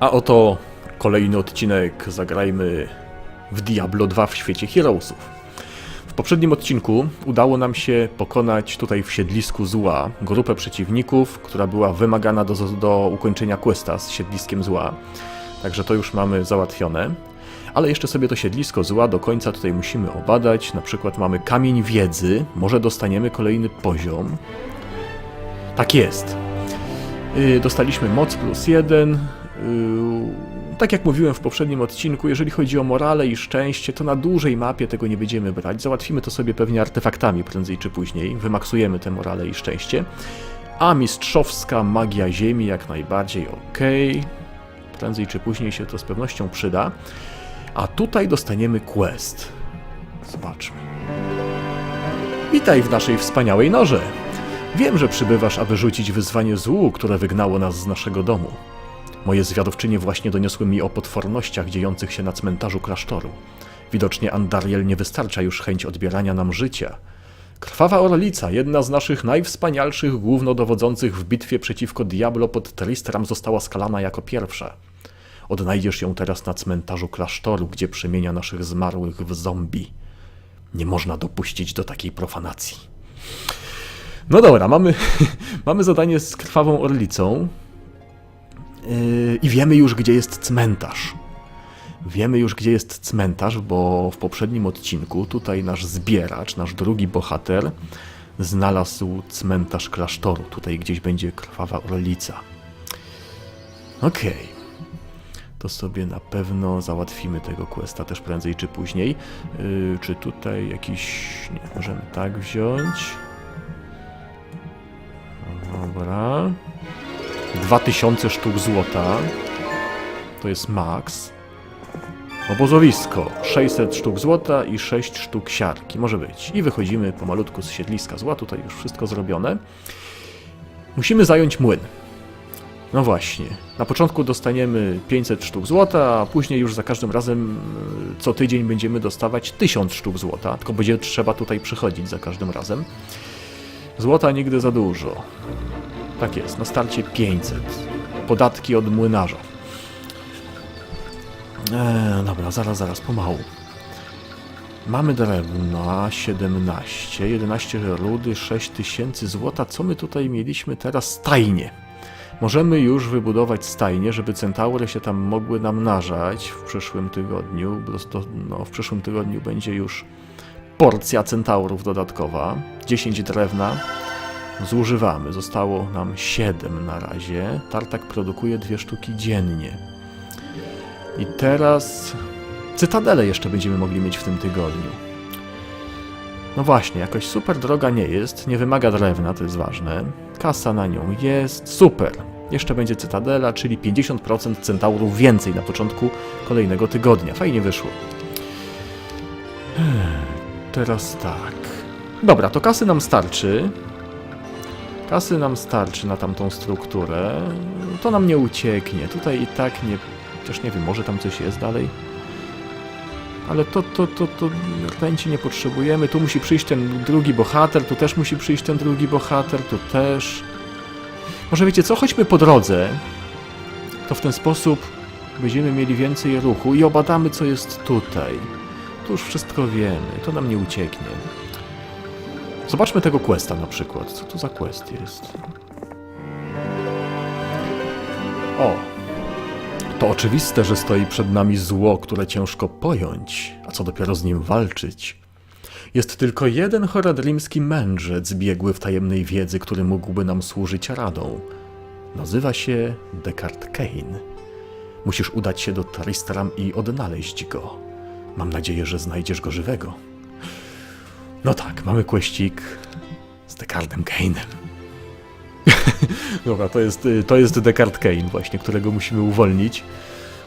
A oto kolejny odcinek Zagrajmy w Diablo 2 w świecie Heroesów. W poprzednim odcinku udało nam się pokonać tutaj w siedlisku zła grupę przeciwników, która była wymagana do, do ukończenia questa z siedliskiem zła. Także to już mamy załatwione. Ale jeszcze sobie to siedlisko zła do końca tutaj musimy obadać. Na przykład mamy kamień wiedzy, może dostaniemy kolejny poziom. Tak jest. Yy, Dostaliśmy moc plus jeden. Yy, Tak jak mówiłem w poprzednim odcinku, jeżeli chodzi o morale i szczęście, to na dużej mapie tego nie będziemy brać. Załatwimy to sobie pewnie artefaktami prędzej czy później. Wymaksujemy te morale i szczęście. A mistrzowska magia ziemi jak najbardziej ok. Prędzej czy później się to z pewnością przyda. A tutaj dostaniemy quest. Zobaczmy. Witaj w naszej wspaniałej norze. Wiem, że przybywasz, aby rzucić wyzwanie złu, które wygnało nas z naszego domu. Moje zwiadowczynie właśnie doniosły mi o potwornościach dziejących się na cmentarzu klasztoru. Widocznie Andariel nie wystarcza już chęć odbierania nam życia. Krwawa Orlica, jedna z naszych najwspanialszych głównodowodzących w bitwie przeciwko Diablo pod Tristram została skalana jako pierwsza. Odnajdziesz ją teraz na cmentarzu klasztoru, gdzie przemienia naszych zmarłych w zombie. Nie można dopuścić do takiej profanacji. No dobra, mamy, mamy zadanie z krwawą orlicą. Yy, I wiemy już, gdzie jest cmentarz. Wiemy już, gdzie jest cmentarz, bo w poprzednim odcinku tutaj nasz zbieracz, nasz drugi bohater, znalazł cmentarz klasztoru. Tutaj gdzieś będzie krwawa orlica. Okej. To sobie na pewno załatwimy tego questa też prędzej czy później. Yy, czy tutaj jakiś. Nie, możemy tak wziąć. Dobra. 2000 sztuk złota. To jest max. Obozowisko 600 sztuk złota i 6 sztuk siarki. Może być. I wychodzimy pomalutku z siedliska zła. Tutaj już wszystko zrobione. Musimy zająć młyn. No właśnie. Na początku dostaniemy 500 sztuk złota, a później już za każdym razem y, co tydzień będziemy dostawać 1000 sztuk złota. Tylko będzie trzeba tutaj przychodzić za każdym razem. Złota nigdy za dużo. Tak jest, na starcie 500. Podatki od młynarza. Eee, dobra, zaraz, zaraz, pomału. Mamy drewna 17, 11 rudy, 6000 złota. Co my tutaj mieliśmy teraz? Stajnie. Możemy już wybudować stajnie, żeby centaury się tam mogły namnażać w przyszłym tygodniu. bo to- No, w przyszłym tygodniu będzie już porcja centaurów dodatkowa. 10 drewna, zużywamy. Zostało nam 7 na razie. Tartak produkuje dwie sztuki dziennie. I teraz cytadelę jeszcze będziemy mogli mieć w tym tygodniu. No właśnie, jakoś super droga nie jest, nie wymaga drewna, to jest ważne. Kasa na nią jest, super. Jeszcze będzie cytadela, czyli 50% centaurów więcej na początku kolejnego tygodnia. Fajnie wyszło. Teraz tak. Dobra, to kasy nam starczy. Kasy nam starczy na tamtą strukturę. To nam nie ucieknie. Tutaj i tak nie. Chociaż nie wiem, może tam coś jest dalej. Ale to, to, to, to rtęci nie potrzebujemy. Tu musi przyjść ten drugi bohater, tu też musi przyjść ten drugi bohater, tu też. Może wiecie co? Chodźmy po drodze. To w ten sposób będziemy mieli więcej ruchu i obadamy, co jest tutaj. Tu już wszystko wiemy. To nam nie ucieknie. Zobaczmy tego questa na przykład. Co to za quest jest? O! To oczywiste, że stoi przed nami zło, które ciężko pojąć, a co dopiero z nim walczyć. Jest tylko jeden choradrimski mędrzec biegły w tajemnej wiedzy, który mógłby nam służyć radą. Nazywa się Descartes Kane. Musisz udać się do Tristram i odnaleźć go. Mam nadzieję, że znajdziesz go żywego. No tak, mamy kłeścik z Descartem Kane'em. Dobra, to jest, to jest Descartes Kane właśnie, którego musimy uwolnić.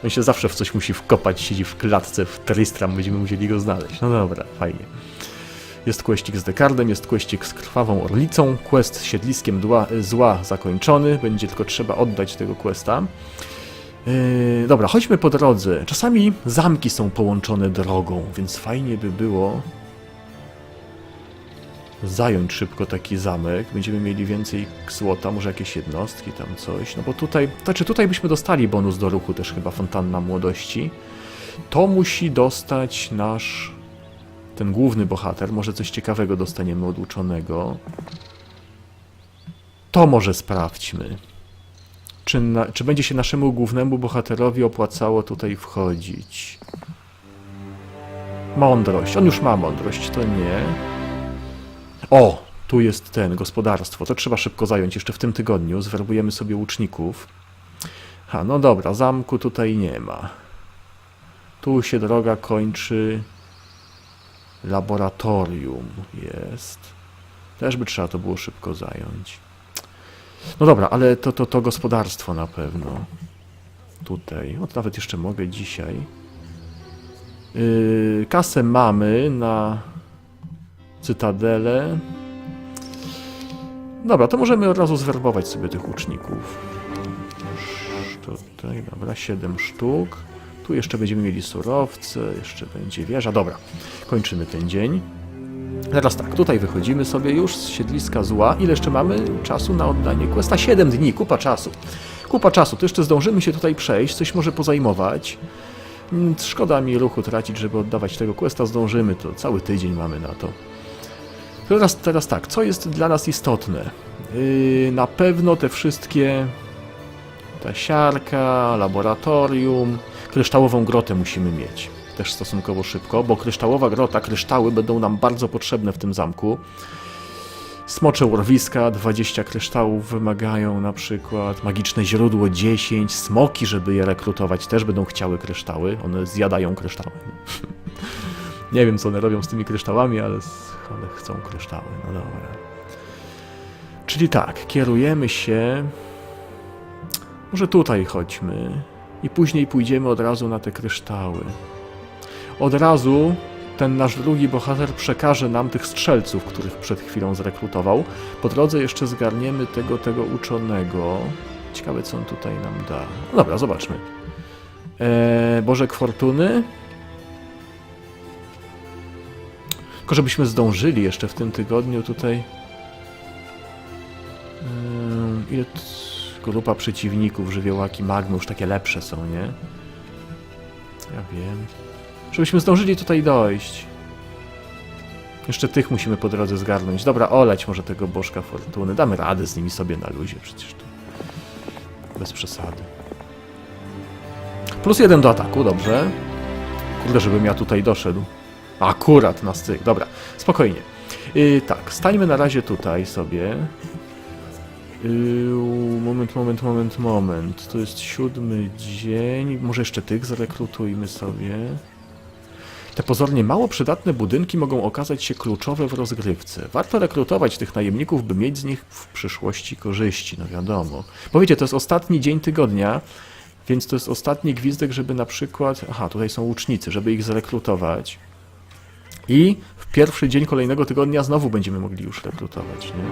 On się zawsze w coś musi wkopać, siedzi w klatce, w Tristram, będziemy musieli go znaleźć. No dobra, fajnie. Jest kłeścik z Descartem, jest kłeścik z krwawą orlicą, quest z siedliskiem dła, zła zakończony, będzie tylko trzeba oddać tego questa. Yy, dobra, chodźmy po drodze. Czasami zamki są połączone drogą, więc fajnie by było zająć szybko taki zamek. Będziemy mieli więcej złota, może jakieś jednostki, tam coś. No bo tutaj, znaczy tutaj byśmy dostali bonus do ruchu też chyba fontanna młodości. To musi dostać nasz ten główny bohater. Może coś ciekawego dostaniemy od uczonego. To może sprawdźmy. Czy, na, czy będzie się naszemu głównemu bohaterowi opłacało tutaj wchodzić? Mądrość. On już ma mądrość, to nie. O! Tu jest ten, gospodarstwo. To trzeba szybko zająć jeszcze w tym tygodniu. Zwerbujemy sobie łuczników. Ha, no dobra, zamku tutaj nie ma. Tu się droga kończy. Laboratorium jest. Też by trzeba to było szybko zająć. No dobra, ale to, to, to gospodarstwo na pewno. Tutaj. O, nawet jeszcze mogę dzisiaj. Yy, kasę mamy na cytadelę. Dobra, to możemy od razu zwerbować sobie tych łuczników. Tutaj, dobra, 7 sztuk. Tu jeszcze będziemy mieli surowce, jeszcze będzie wieża. Dobra, kończymy ten dzień. Teraz tak, tutaj wychodzimy sobie już z siedliska zła. Ile jeszcze mamy czasu na oddanie questa? 7 dni, kupa czasu. Kupa czasu, to jeszcze zdążymy się tutaj przejść, coś może pozajmować. Mm, Szkoda mi ruchu tracić, żeby oddawać tego questa, zdążymy, to cały tydzień mamy na to. Teraz, teraz tak, co jest dla nas istotne? Yy, na pewno te wszystkie... Ta siarka, laboratorium, kryształową grotę musimy mieć. Też stosunkowo szybko, bo kryształowa grota, kryształy będą nam bardzo potrzebne w tym zamku. Smocze urwiska, 20 kryształów wymagają na przykład, magiczne źródło 10, smoki, żeby je rekrutować, też będą chciały kryształy, one zjadają kryształy. Nie wiem, co one robią z tymi kryształami, ale, ale chcą kryształy, no dobra. Czyli tak, kierujemy się... Może tutaj chodźmy i później pójdziemy od razu na te kryształy. Od razu ten nasz drugi bohater przekaże nam tych strzelców, których przed chwilą zrekrutował. Po drodze jeszcze zgarniemy tego, tego uczonego. Ciekawe, co on tutaj nam da. No dobra, zobaczmy. Eee, Bożek Fortuny. Tylko żebyśmy zdążyli jeszcze w tym tygodniu tutaj. Ile grupa przeciwników, żywiołaki, magmy, już takie lepsze są, nie? Ja wiem. Żebyśmy zdążyli tutaj dojść. Jeszcze tych musimy po drodze zgarnąć. Dobra, oleć może tego Bożka Fortuny. Damy radę z nimi sobie na luzie, przecież to bez przesady. Plus jeden do ataku, dobrze. Kurde, żebym ja tutaj doszedł. Akurat na styk. Dobra, spokojnie. Yy, tak, stańmy na razie tutaj sobie. Yy, moment, moment, moment, moment. To jest siódmy dzień. Może jeszcze tych zrekrutujmy sobie. Te pozornie mało przydatne budynki mogą okazać się kluczowe w rozgrywce. Warto rekrutować tych najemników, by mieć z nich w przyszłości korzyści, no wiadomo. Bo wiecie, to jest ostatni dzień tygodnia, więc to jest ostatni gwizdek, żeby na przykład... Aha, tutaj są łucznicy, żeby ich zrekrutować. I w pierwszy dzień kolejnego tygodnia znowu będziemy mogli już rekrutować, nie?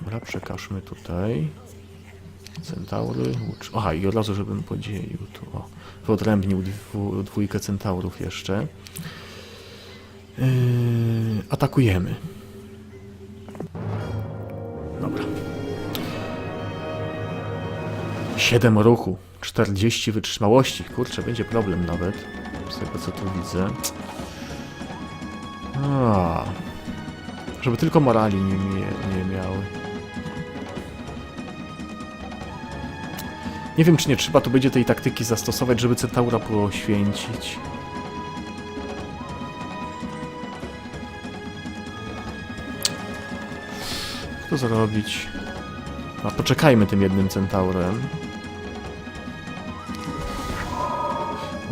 Dobra, przekażmy tutaj. Centaury. Aha, i od razu, żebym podzielił tu, o. Wyodrębnił dwu, dwójkę centaurów jeszcze. Yy, atakujemy. Dobra. 7 ruchu, 40 wytrzymałości. Kurczę, będzie problem nawet. Z tego co tu widzę. A, żeby tylko morali nie, nie, nie miały. Nie wiem, czy nie trzeba tu będzie tej taktyki zastosować, żeby Centaura poświęcić. Jak to zrobić? A poczekajmy tym jednym Centaurem.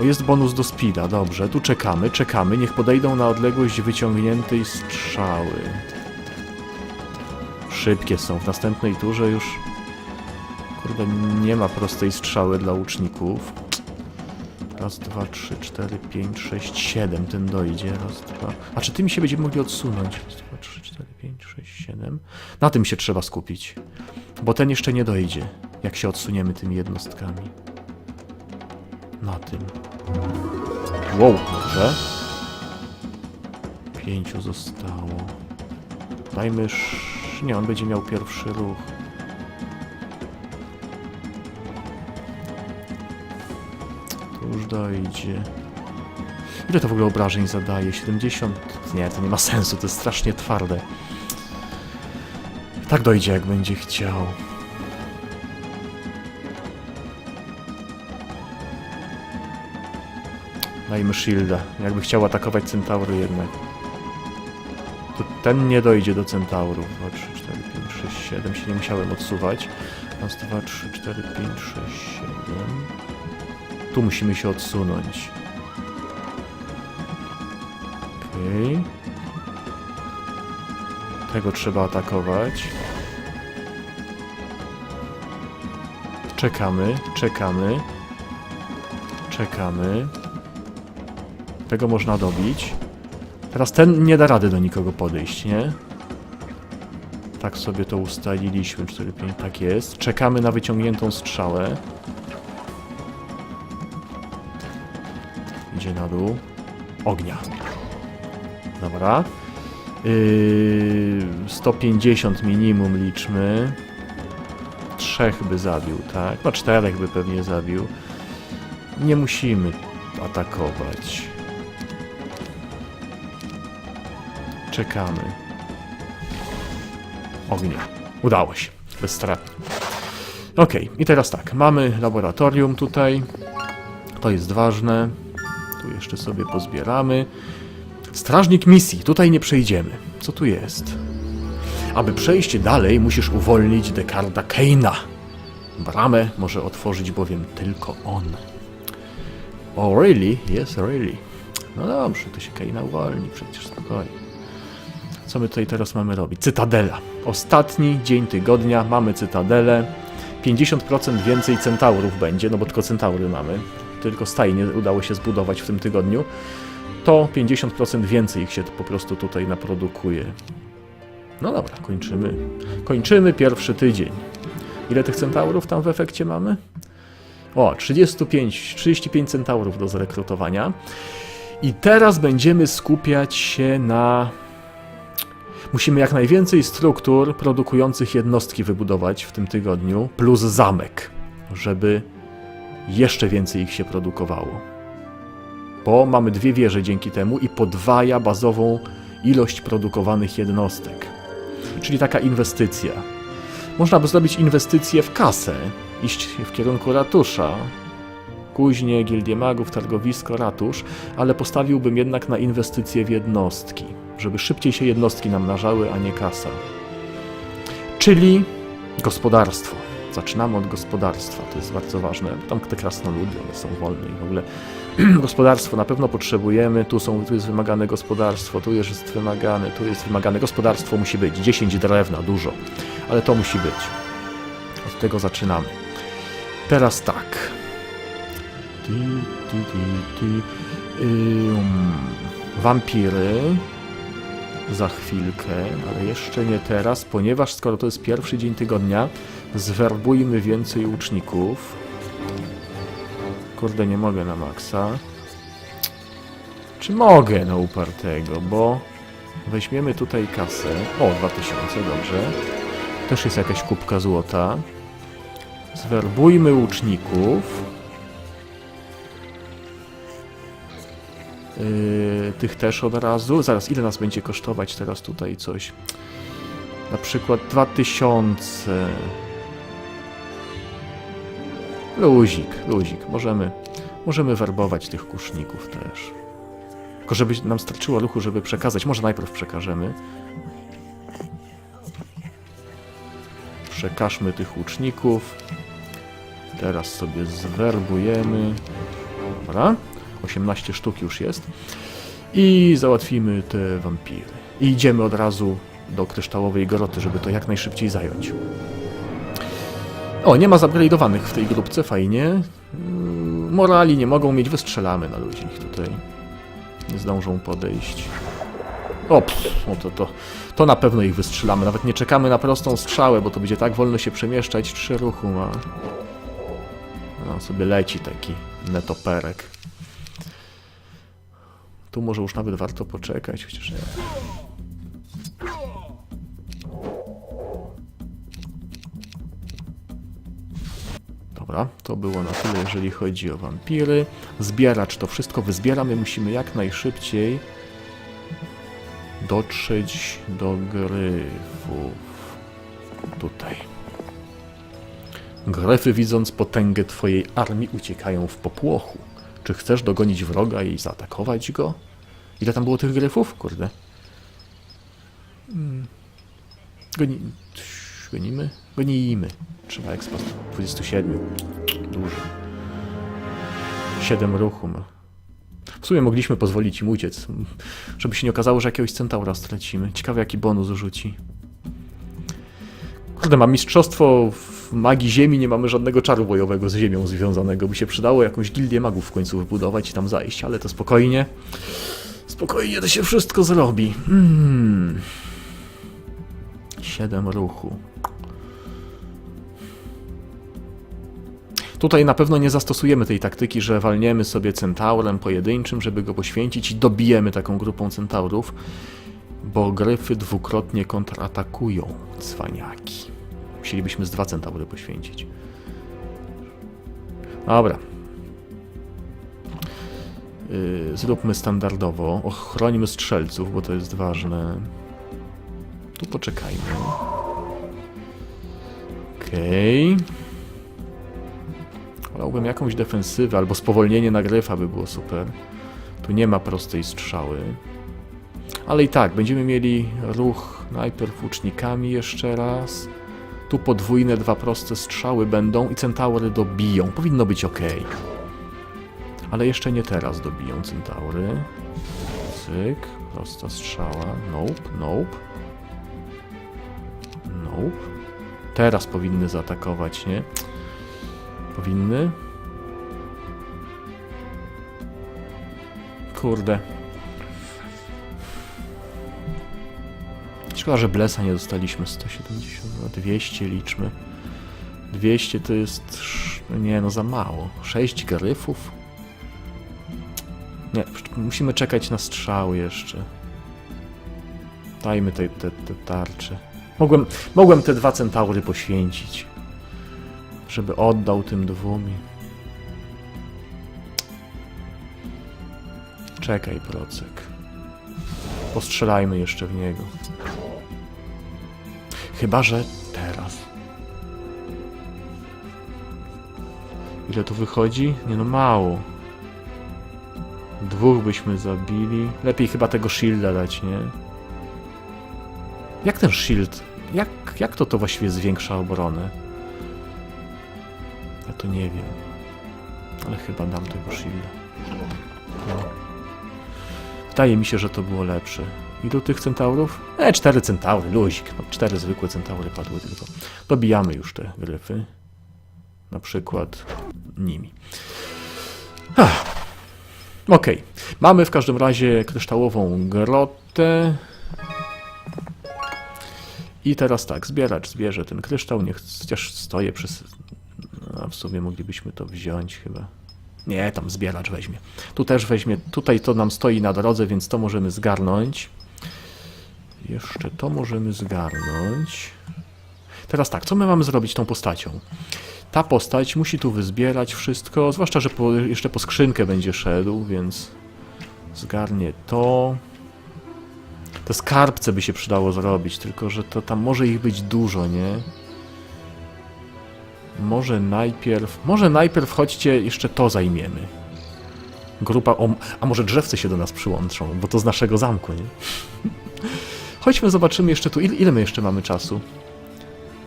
Jest bonus do speeda, dobrze. Tu czekamy, czekamy. Niech podejdą na odległość wyciągniętej strzały. Szybkie są. W następnej turze już... Kurde, nie ma prostej strzały dla łuczników. Raz, dwa, trzy, cztery, pięć, sześć, siedem. Ten dojdzie. Raz, dwa... A czy tymi się będziemy mogli odsunąć? Raz, dwa, trzy, cztery, pięć, sześć, siedem. Na tym się trzeba skupić. Bo ten jeszcze nie dojdzie, jak się odsuniemy tymi jednostkami. Na tym. Wow, dobrze. Pięciu zostało. Dajmy... Nie, on będzie miał pierwszy ruch. To już dojdzie. Ile to w ogóle obrażeń zadaje? 70? Nie, to nie ma sensu, to jest strasznie twarde. Tak dojdzie, jak będzie chciał. Dajmy shielda. Jakby chciał atakować centaury jednak. To ten nie dojdzie do centaurów. 2, 3, 4, 5, 6, 7. Się nie musiałem odsuwać. Raz, 2, 3, 4, 5, 6, 7. Tu musimy się odsunąć. Okej. Tego trzeba atakować. Czekamy, czekamy. Czekamy. Tego można dobić. Teraz ten nie da rady do nikogo podejść, nie? Tak sobie to ustaliliśmy. 4, 5, tak jest. Czekamy na wyciągniętą strzałę. Idzie na dół. Ognia. Dobra. Yy, 150 minimum liczmy. Trzech by zabił, tak? No czterech by pewnie zabił. Nie musimy atakować. Czekamy. Ognia. Udało się. Bezstratnie. Ok, i teraz tak. Mamy laboratorium tutaj. To jest ważne. Tu jeszcze sobie pozbieramy. Strażnik misji. Tutaj nie przejdziemy. Co tu jest? Aby przejść dalej, musisz uwolnić Dekarda Keina. Bramę może otworzyć bowiem tylko on. Oh, really? Yes, really. No dobrze, to się Keina uwolni, przecież spokojnie. Co my tutaj teraz mamy robić? Cytadela. Ostatni dzień tygodnia, mamy cytadelę. 50% więcej centaurów będzie, no bo tylko centaury mamy. Tylko stajnie udało się zbudować w tym tygodniu. To 50% więcej ich się po prostu tutaj naprodukuje. No dobra, kończymy. Kończymy pierwszy tydzień. Ile tych centaurów tam w efekcie mamy? O, 35, 35 centaurów do zrekrutowania. I teraz będziemy skupiać się na. Musimy jak najwięcej struktur produkujących jednostki wybudować w tym tygodniu, plus zamek, żeby jeszcze więcej ich się produkowało. Bo mamy dwie wieże dzięki temu i podwaja bazową ilość produkowanych jednostek. Czyli taka inwestycja. Można by zrobić inwestycję w kasę, iść w kierunku ratusza, kuźnie, gildię magów, targowisko, ratusz, ale postawiłbym jednak na inwestycje w jednostki, żeby szybciej się jednostki namnażały, a nie kasa. Czyli gospodarstwo. Zaczynamy od gospodarstwa, to jest bardzo ważne. Tam te krasnoludy, one są wolne i w ogóle gospodarstwo na pewno potrzebujemy. Tu, są, tu jest wymagane gospodarstwo, tu jest wymagane, tu jest wymagane gospodarstwo musi być. 10 drewna, dużo, ale to musi być. Od tego zaczynamy. Teraz tak. Ty, ty, ty, ty. Ym, wampiry. Za chwilkę, ale jeszcze nie teraz, ponieważ skoro to jest pierwszy dzień tygodnia, zwerbujmy więcej łuczników. Kurde, nie mogę na maksa. Czy mogę na upartego, bo weźmiemy tutaj kasę. O, 2000, dobrze. Też jest jakaś kubka złota. Zwerbujmy łuczników. Tych też od razu. Zaraz, ile nas będzie kosztować teraz tutaj coś? Na przykład 2000. Luzik, luzik. Możemy, możemy werbować tych kuszników też. Tylko żeby nam starczyło ruchu, żeby przekazać. Może najpierw przekażemy. Przekażmy tych łuczników. Teraz sobie zwerbujemy. Dobra. 18 sztuk już jest. I załatwimy te wampiry. I idziemy od razu do kryształowej groty, żeby to jak najszybciej zająć. O, nie ma zupgrade'owanych w tej grupce, fajnie. Mm, Morali nie mogą mieć, wystrzelamy na ludzi ich tutaj. Nie zdążą podejść. O, no to, to, to na pewno ich wystrzelamy. Nawet nie czekamy na prostą strzałę, bo to będzie tak wolno się przemieszczać. Trzy ruchu ma. No, sobie leci taki netoperek. Tu może już nawet warto poczekać, chociaż nie. Dobra, to było na tyle, jeżeli chodzi o wampiry. Zbieracz, to wszystko wyzbieramy. Musimy jak najszybciej dotrzeć do gryfów. Tutaj. Gryfy, widząc potęgę twojej armii, uciekają w popłochu. Czy chcesz dogonić wroga i zaatakować go? Ile tam było tych gryfów? Kurde. Hmm. Goni... Gonimy? Gonimy. Trzeba eksport. 27. Dużo. 7 ruchu ma. W sumie mogliśmy pozwolić im uciec. Żeby się nie okazało, że jakiegoś centaura stracimy. Ciekawe jaki bonus rzuci. Kurde, mam mistrzostwo w magii ziemi, nie mamy żadnego czaru bojowego z ziemią związanego. By się przydało jakąś gildię magów w końcu wybudować i tam zajść, ale to spokojnie. Spokojnie to się wszystko zrobi. Hmm. 7 ruchu. Tutaj na pewno nie zastosujemy tej taktyki, że walniemy sobie centaurem pojedynczym, żeby go poświęcić i dobijemy taką grupą centaurów, bo gryfy dwukrotnie kontratakują cwaniaki. Musielibyśmy z dwa centaury poświęcić. Dobra. Yy, zróbmy standardowo. Ochronimy strzelców, bo to jest ważne. Tu poczekajmy. Okej. Okay. Wolałbym jakąś defensywę albo spowolnienie na gryfa by było super. Tu nie ma prostej strzały. Ale i tak, będziemy mieli ruch najpierw łucznikami jeszcze raz. Tu podwójne, dwa proste strzały będą i centaury dobiją. Powinno być ok. Ale jeszcze nie teraz dobiją centaury. Cyk, prosta strzała. Nope, nope. Nope. Teraz powinny zaatakować, nie? Powinny. Kurde. Szkoda, że Blesa nie dostaliśmy. 170, no 200 liczmy. 200 to jest... Nie, no za mało. 6 gryfów? Nie, musimy czekać na strzały jeszcze. Dajmy te, te, te tarcze. Mogłem, mogłem te dwa centaury poświęcić. Żeby oddał tym dwóm. Czekaj, procek. Postrzelajmy jeszcze w niego. Chyba, że teraz. Ile tu wychodzi? Nie no, mało. Dwóch byśmy zabili. Lepiej chyba tego shielda dać, nie? Jak ten shield? Jak, jak to to właściwie zwiększa obronę? Ja to nie wiem. Ale chyba dam tego shielda. No. Wydaje mi się, że to było lepsze. Ilu tych centaurów? E, cztery centaury, luzik. No, cztery zwykłe centaury padły tylko. Dobijamy już te gryfy. Na przykład nimi. Okej. Mamy w każdym razie kryształową grotę. I teraz tak, zbieracz zbierze ten kryształ, niech chociaż stoję przez... A w sumie moglibyśmy to wziąć chyba. Nie, tam zbieracz weźmie. Tu też weźmie, tutaj to nam stoi na drodze, więc to możemy zgarnąć. Jeszcze to możemy zgarnąć. Teraz tak, co my mamy zrobić tą postacią? Ta postać musi tu wyzbierać wszystko, zwłaszcza, że po, jeszcze po skrzynkę będzie szedł, więc zgarnie to. Te skarbce by się przydało zrobić, tylko że to tam może ich być dużo, nie? Może najpierw, może najpierw chodźcie, jeszcze to zajmiemy. Grupa, o, a może drzewce się do nas przyłączą, bo to z naszego zamku, nie? Chodźmy, zobaczymy jeszcze tu, ile, ile my jeszcze mamy czasu?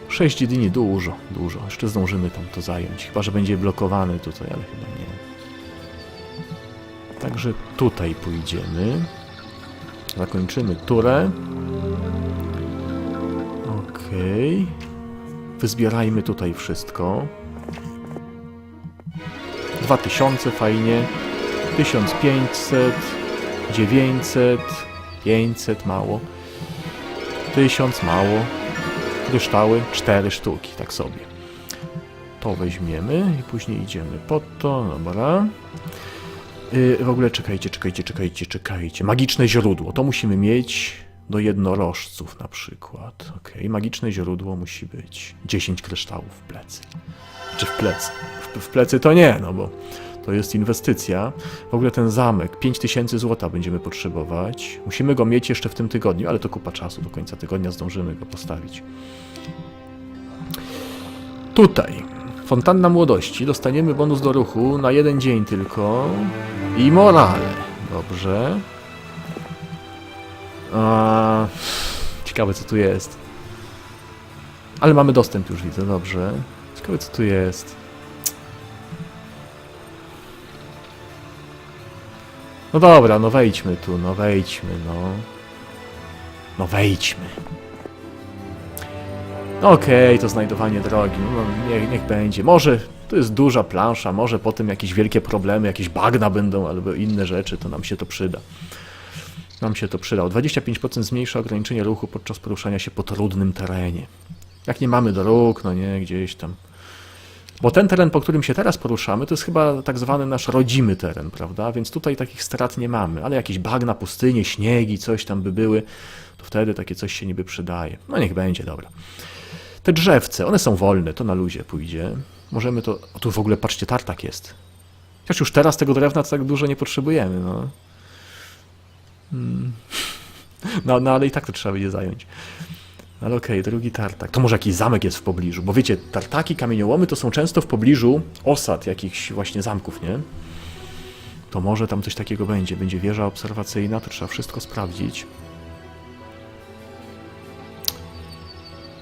6 dni, dużo, dużo. Jeszcze zdążymy tam to zająć. Chyba, że będzie blokowany tutaj, ale chyba nie. Także tutaj pójdziemy. Zakończymy turę. Okej. Wyzbierajmy tutaj wszystko. 2000, fajnie. 1500, 900, 500, mało. 1000, mało. Kryształy, 4 sztuki, tak sobie. To weźmiemy i później idziemy po to, dobra. Yy, w ogóle czekajcie, czekajcie, czekajcie, czekajcie. Magiczne źródło, to musimy mieć do jednorożców na przykład. Okej, magiczne źródło musi być 10 kryształów w plecy. Czy w plecy? W, w plecy to nie, no bo to jest inwestycja. W ogóle ten zamek, 5000 złota będziemy potrzebować. Musimy go mieć jeszcze w tym tygodniu, ale to kupa czasu, do końca tygodnia zdążymy go postawić. Tutaj, fontanna młodości, dostaniemy bonus do ruchu na jeden dzień tylko i morale. Dobrze. A, ciekawe co tu jest. Ale mamy dostęp już widzę, dobrze. Ciekawe co tu jest. No dobra, no wejdźmy tu, no wejdźmy, no. No wejdźmy. No Okej, to znajdowanie drogi, no niech, niech będzie. Może to jest duża plansza, może potem jakieś wielkie problemy, jakieś bagna będą albo inne rzeczy, to nam się to przyda. Nam się to przyda. O 25% zmniejsza ograniczenie ruchu podczas poruszania się po trudnym terenie. Jak nie mamy dróg, no nie, gdzieś tam. Bo ten teren, po którym się teraz poruszamy, to jest chyba tak zwany nasz rodzimy teren, prawda? Więc tutaj takich strat nie mamy, ale jakieś bagna, pustynie, śniegi, coś tam by były, to wtedy takie coś się niby przydaje. No niech będzie, dobra. Te drzewce, one są wolne, to na luzie pójdzie. Możemy to... O, tu w ogóle, patrzcie, tartak jest. Chociaż już teraz tego drewna tak dużo nie potrzebujemy, no. Hmm. No, no ale i tak to trzeba będzie zająć. Ale okej, drugi tartak. To może jakiś zamek jest w pobliżu, bo wiecie, tartaki, kamieniołomy to są często w pobliżu osad jakichś właśnie zamków, nie? To może tam coś takiego będzie. Będzie wieża obserwacyjna, to trzeba wszystko sprawdzić.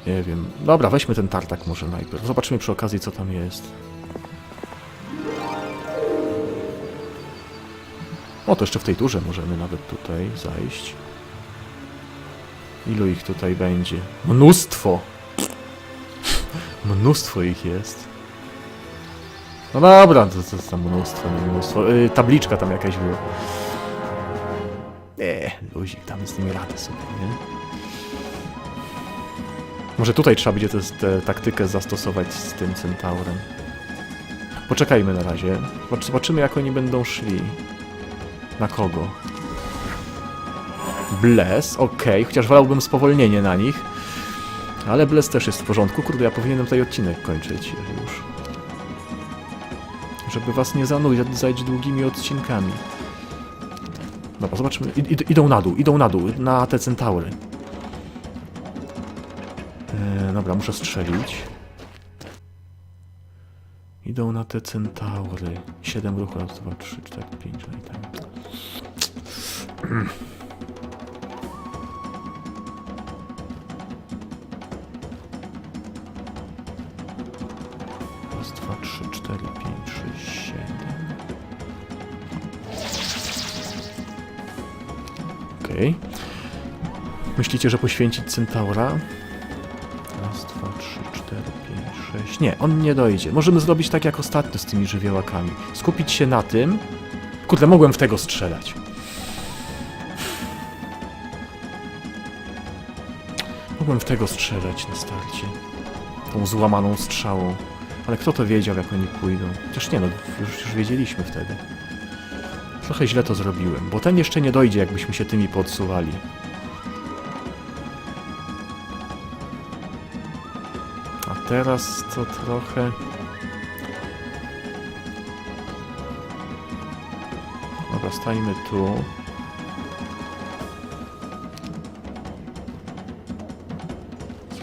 Nie wiem. Dobra, weźmy ten tartak może najpierw. Zobaczymy przy okazji, co tam jest. O, to jeszcze w tej turze możemy nawet tutaj zajść. Ilu ich tutaj będzie? Mnóstwo! Mnóstwo ich jest. No dobra, to, to, to mnóstwo, nie mnóstwo. Yy, tabliczka tam jakaś była. Nie, luzik, tam z nimi radę sobie, nie? Może tutaj trzeba będzie tę taktykę zastosować z tym centaurem. Poczekajmy na razie. Zobacz- Zobaczymy, jak oni będą szli. Na kogo? Bless, okej, chociaż wolałbym spowolnienie na nich. Ale Bless też jest w porządku. Kurde, ja powinienem tutaj odcinek kończyć już. Żeby was nie zanudzać długimi odcinkami. Dobra, zobaczmy. I, id- idą na dół, idą na dół, na te centaury. E, dobra, muszę strzelić. Idą na te centaury. 7 ruchów, raz, dwa, trzy, cztery, pięć, no i tak. Okej. Myślicie, że poświęcić centaura? Raz, dwa, trzy, cztery, pięć, sześć. Nie, on nie dojdzie. Możemy zrobić tak jak ostatnio z tymi żywiołakami. Skupić się na tym. Kurde, mogłem w tego strzelać. Mogłem w tego strzelać na starcie. Tą złamaną strzałą. Ale kto to wiedział, jak oni pójdą? Chociaż nie, no, już, już wiedzieliśmy wtedy. Trochę źle to zrobiłem, bo ten jeszcze nie dojdzie, jakbyśmy się tymi podsuwali. A teraz to trochę... Dobra, stańmy tu.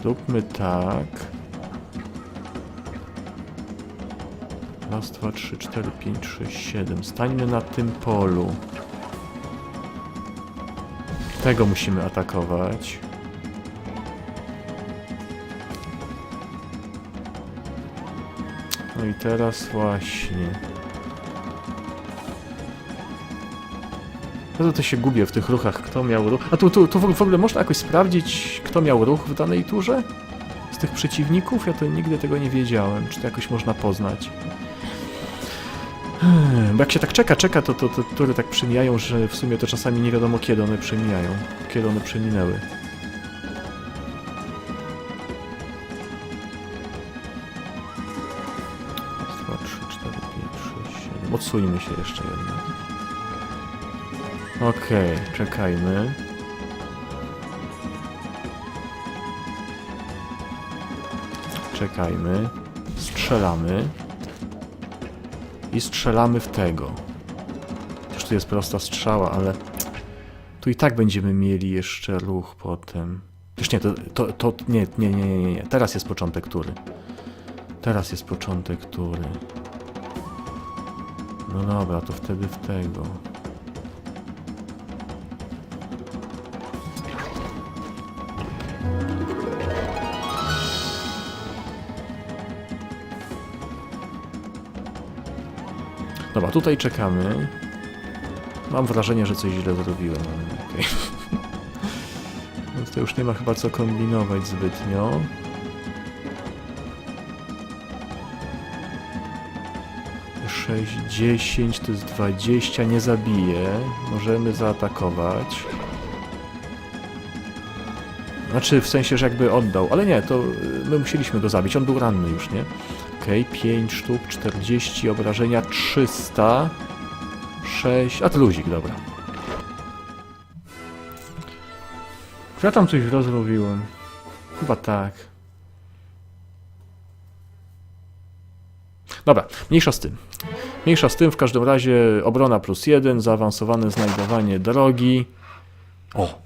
Zróbmy tak. Raz, dwa, trzy, cztery, pięć, sześć, siedem. Stańmy na tym polu. Tego musimy atakować. No i teraz właśnie. No to się gubię w tych ruchach, kto miał ruch. A tu, tu, tu w ogóle można jakoś sprawdzić, kto miał ruch w danej turze? Z tych przeciwników? Ja to nigdy tego nie wiedziałem. Czy to jakoś można poznać? Bo jak się tak czeka, czeka, to, to, to tury tak przemijają, że w sumie to czasami nie wiadomo kiedy one przemijają. Kiedy one przeminęły. Dwa, trzy, cztery, pięć, sześć, siedem. Odsuńmy się jeszcze jednak. Okej, czekajmy. Czekajmy. Strzelamy. I strzelamy w tego. Już tu jest prosta strzała, ale tu i tak będziemy mieli jeszcze ruch potem. Już nie, to, to, to nie, nie, nie, nie, nie. Teraz jest początek tury. Teraz jest początek tury. No dobra, to wtedy w tego. Tutaj czekamy. Mam wrażenie, że coś źle zrobiłem. ale okej. Więc to już nie ma chyba co kombinować zbytnio. Sześć, dziesięć, to jest dwadzieścia, nie zabije. Możemy zaatakować. Znaczy, w sensie, że jakby oddał, ale nie, to y, my musieliśmy go zabić, on był ranny już, nie? Okej, 5 sztuk, 40 obrażenia, 300, 6, a to luzik, dobra. Czy ja tam coś źle zrobiłem? Chyba tak. Dobra, mniejsza z tym. Mniejsza z tym, w każdym razie obrona plus jeden, zaawansowane znajdowanie drogi. O!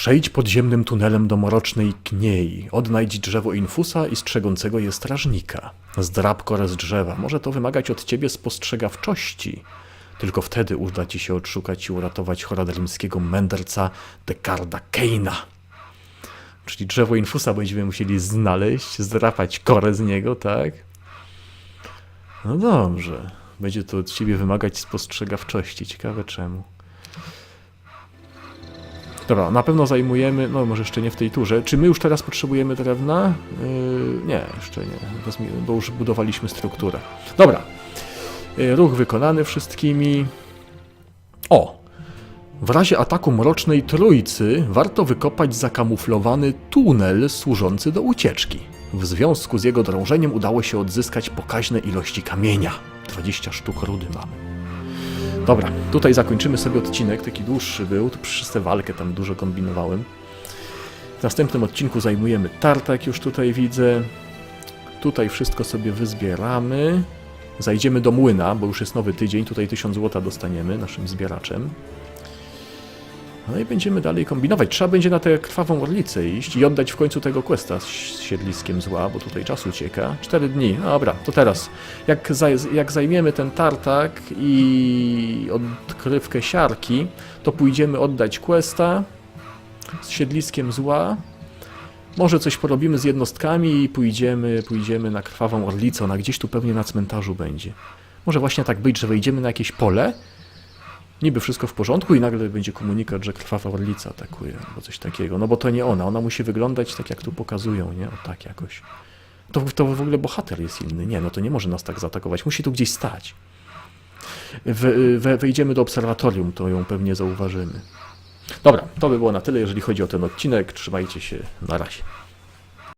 Przejdź podziemnym tunelem do mrocznej kniei. Odnajdź drzewo infusa i strzegącego je strażnika. Zdrab korę z drzewa. Może to wymagać od ciebie spostrzegawczości. Tylko wtedy uda ci się odszukać i uratować horadrimskiego mędrca Dekarda Keina. Czyli drzewo infusa będziemy musieli znaleźć, zdrapać korę z niego, tak? No dobrze. Będzie to od ciebie wymagać spostrzegawczości. Ciekawe czemu. Dobra, na pewno zajmujemy, no może jeszcze nie w tej turze. Czy my już teraz potrzebujemy drewna? Yy, nie, jeszcze nie, bo już budowaliśmy strukturę. Dobra, Yy, ruch wykonany wszystkimi. O! W razie ataku Mrocznej Trójcy warto wykopać zakamuflowany tunel służący do ucieczki. W związku z jego drążeniem udało się odzyskać pokaźne ilości kamienia. 20 sztuk rudy mamy. Dobra, tutaj zakończymy sobie odcinek, taki dłuższy był, tu przez tę walkę tam dużo kombinowałem. W następnym odcinku zajmujemy tartak, już tutaj widzę. Tutaj wszystko sobie wyzbieramy. Zajdziemy do młyna, bo już jest nowy tydzień, tutaj 1000 złota dostaniemy naszym zbieraczem. No i będziemy dalej kombinować. Trzeba będzie na tę krwawą orlicę iść i oddać w końcu tego questa z siedliskiem zła, bo tutaj czas ucieka. Cztery dni. No Dobra, to teraz. Jak, zaj- jak zajmiemy ten tartak i odkrywkę siarki, to pójdziemy oddać questa z siedliskiem zła. Może coś porobimy z jednostkami i pójdziemy, pójdziemy na krwawą orlicę. Ona gdzieś tu pewnie na cmentarzu będzie. Może właśnie tak być, że wejdziemy na jakieś pole, niby wszystko w porządku i nagle będzie komunikat, że krwawa orlica atakuje, albo coś takiego. No bo to nie ona, ona musi wyglądać tak, jak tu pokazują, nie? O tak jakoś. To, to w ogóle bohater jest inny. Nie, no to nie może nas tak zaatakować. Musi tu gdzieś stać. We, we, wejdziemy do obserwatorium, to ją pewnie zauważymy. Dobra, to by było na tyle, jeżeli chodzi o ten odcinek. Trzymajcie się, na razie.